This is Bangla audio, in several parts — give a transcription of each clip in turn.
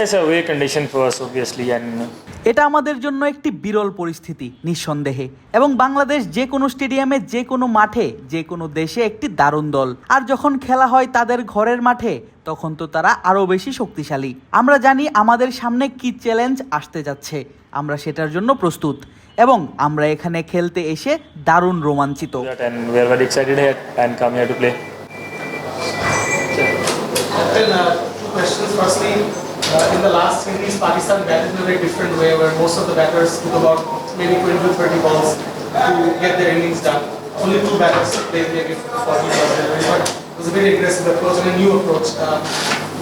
It's a way condition for us, obviously, and এটা আমাদের জন্য একটি বিরল পরিস্থিতি নিঃসন্দেহে। এবং বাংলাদেশ যে কোনো স্টেডিয়ামে যে কোনো মাঠে যে কোনো দেশে একটি দারুণ দল। আর যখন খেলা হয় তাদের ঘরের মাঠে তখন তো তারা আরও বেশি শক্তিশালী। আমরা জানি আমাদের সামনে কি চ্যালেঞ্জ আসতে যাচ্ছে। আমরা সেটার জন্য প্রস্তুত। এবং আমরা এখানে খেলতে এসে দারুণ রোমাঞ্চিত। And Uh, in the last series, Pakistan batted in a very different way where most of the batters took about maybe 20 to 30 balls to get their innings done. Only two batters played maybe 40 balls but it was a very aggressive approach and a new approach. Uh,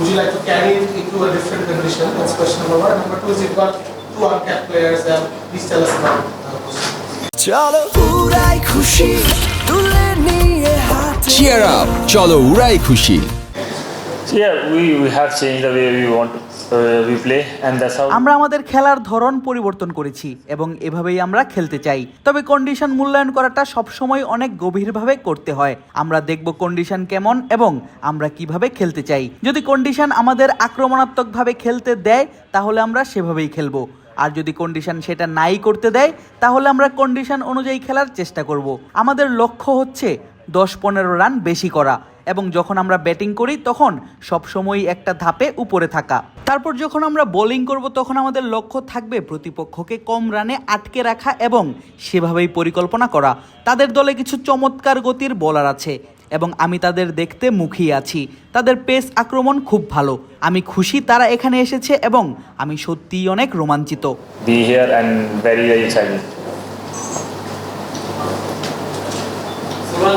would you like to carry it into a different condition? That's question number one. Number two is you've got two uncapped players. Um, please tell us about uh, it. Cheer up! Chalo Urai Khushi. Yeah, we, we have changed the way we want to uh. আমরা আমাদের খেলার ধরন পরিবর্তন করেছি এবং এভাবেই আমরা খেলতে চাই। তবে কন্ডিশন মূল্যায়ন করাটা সবসময় অনেক গভীরভাবে করতে হয়। আমরা দেখব কন্ডিশন কেমন এবং আমরা কীভাবে খেলতে চাই। যদি কন্ডিশন আমাদের আক্রমণাত্মকভাবে খেলতে দেয়, তাহলে আমরা সেভাবেই খেলব। আর যদি কন্ডিশন সেটা নাই করতে দেয়, তাহলে আমরা কন্ডিশন অনুযায়ী খেলার চেষ্টা করব। আমাদের লক্ষ্য হচ্ছে দশ পনেরো রান বেশি করা। এবং যখন আমরা ব্যাটিং করি, তখন সবসময় একটা ধাপে উপরে থাকা। তারপর যখন আমরা বোলিং করব, তখন আমাদের লক্ষ্য থাকবে প্রতিপক্ষকে কম রানে আটকে রাখা এবং সেভাবেই পরিকল্পনা করা। তাদের দলে কিছু চমৎকার গতির বোলার আছে এবং আমি তাদের দেখতে মুখিয়ে আছি। তাদের পেস আক্রমণ খুব ভালো। আমি খুশি তারা এখানে এসেছে এবং আমি সত্যিই অনেক রোমাঞ্চিত be here and very very excited. Well, Bangladesh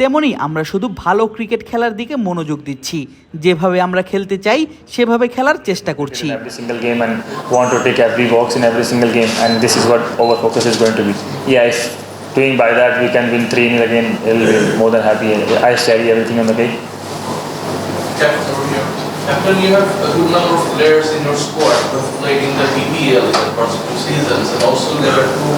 তেমনি আমরা শুধু ভালো ক্রিকেট খেলার দিকে মনোযোগ দিচ্ছি যেভাবে আমরা খেলতে চাই সেভাবে খেলার চেষ্টা করছি in every single game and want to take every box in every single game and this is what our focus is going to be yeah if doing by that we can win 3 nil again it'll be more than happy i carry everything on the day Captain, you have a good number of players in your squad who have played in the BPL in the past two seasons, and also there are two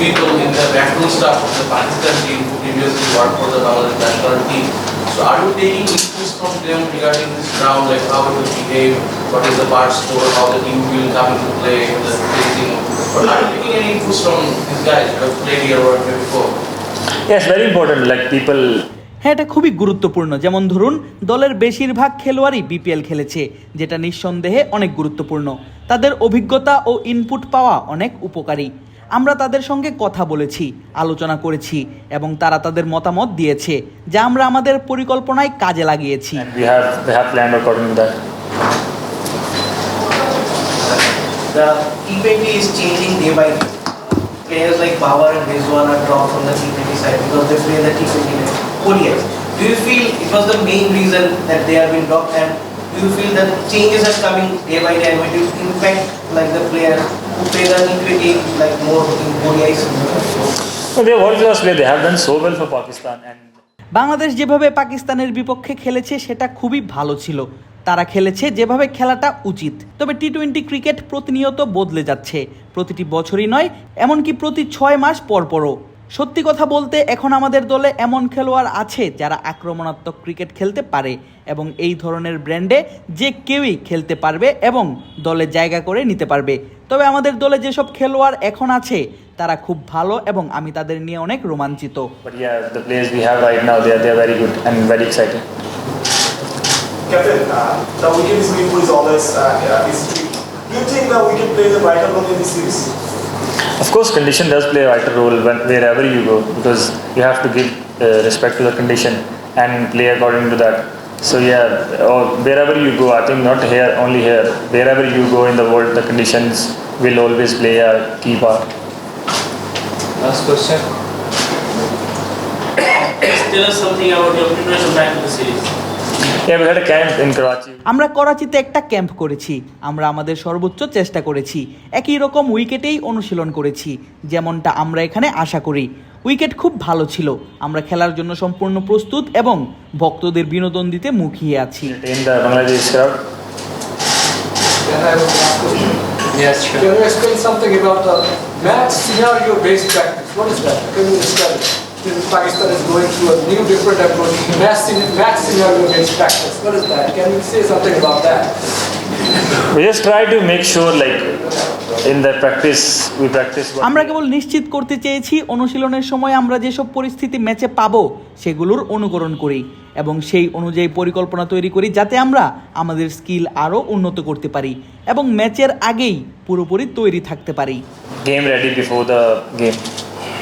people in the backroom staff of the Pakistan team who previously worked for the Bangladesh national team. So are you taking inputs from them regarding this ground, like how it will behave, what is the bar score, how the team will come into play, the facing? Or are you taking any inputs from these guys who have played here or here before? yes very important like people হ্যাঁ এটা খুবই গুরুত্বপূর্ণ যেমন ধরুন দলের বেশিরভাগ খেলোয়াড়ই বিপিএল খেলেছে যেটা নিঃসন্দেহে অনেক গুরুত্বপূর্ণ তাদের অভিজ্ঞতা ও ইনপুট পাওয়া অনেক উপকারী আমরা তাদের সঙ্গে কথা বলেছি আলোচনা করেছি এবং তারা তাদের মতামত দিয়েছে যা আমরা আমাদের পরিকল্পনায় কাজে লাগিয়েছি The T20 is changing day by day. Players like Bauer and Rizwan are dropped from the T20 side because they play the T20 ODIs. Do you feel it was the main reason that they have been dropped and you feel that changes are coming day by day and will impact like the players who play the T20 like more in ODIs? so they are world class player they have done so well for pakistan and Bangladesh যেভাবে পাকিস্তানের বিপক্ষে খেলেছে সেটা খুবই ভালো ছিল তারা খেলেছে যেভাবে খেলাটা উচিত তবে টি টোয়েন্টি ক্রিকেট প্রতিনিয়ত বদলে যাচ্ছে প্রতিটি বছরই নয় এমনকি প্রতি ছয় মাস পর পরও সত্যি কথা বলতে এখন আমাদের দলে এমন খেলোয়াড় আছে যারা আক্রমণাত্মক ক্রিকেট খেলতে পারে এবং এই ধরনের ব্র্যান্ডে যে কেউই খেলতে পারবে এবং দলে জায়গা করে নিতে পারবে। তবে আমাদের দলে যেসব খেলোয়াড় এখন আছে তারা খুব ভালো এবং আমি তাদের নিয়ে অনেক রোমাঞ্চিত। Of course, condition does play a vital role when, wherever you go because you have to give uh, respect to the condition and play according to that. So yeah, or wherever you go, I think not here, only here. Wherever you go in the world, the conditions will always play a key part. Last question. Tell us something about your preparation back to the series. আমরা করাচিতে একটা ক্যাম্প করেছি। আমরা আমাদের সর্বোচ্চ চেষ্টা করেছি। একই রকম উইকেটেই অনুশীলন করেছি যেমনটা আমরা এখানে আশা করি। উইকেট খুব ভালো ছিল। আমরা খেলার জন্য সম্পূর্ণ প্রস্তুত এবং ভক্তদের বিনোদন দিতে মুখিয়ে আছি। Since Pakistan is going through a new different approach, scen- match scenario-based practice. What is that? Can you say something about that? We just try to make sure like in the practice we practice what আমরা কেবল নিশ্চিত করতে চেয়েছি অনুশীলনের সময় আমরা যেসব পরিস্থিতি ম্যাচে পাবো সেগুলোর অনুকরণ করি এবং সেই অনুযায়ী পরিকল্পনা তৈরি করি যাতে আমরা আমাদের স্কিল আরও উন্নত করতে পারি এবং ম্যাচের আগেই পুরোপুরি তৈরি থাকতে পারি game ready before the game.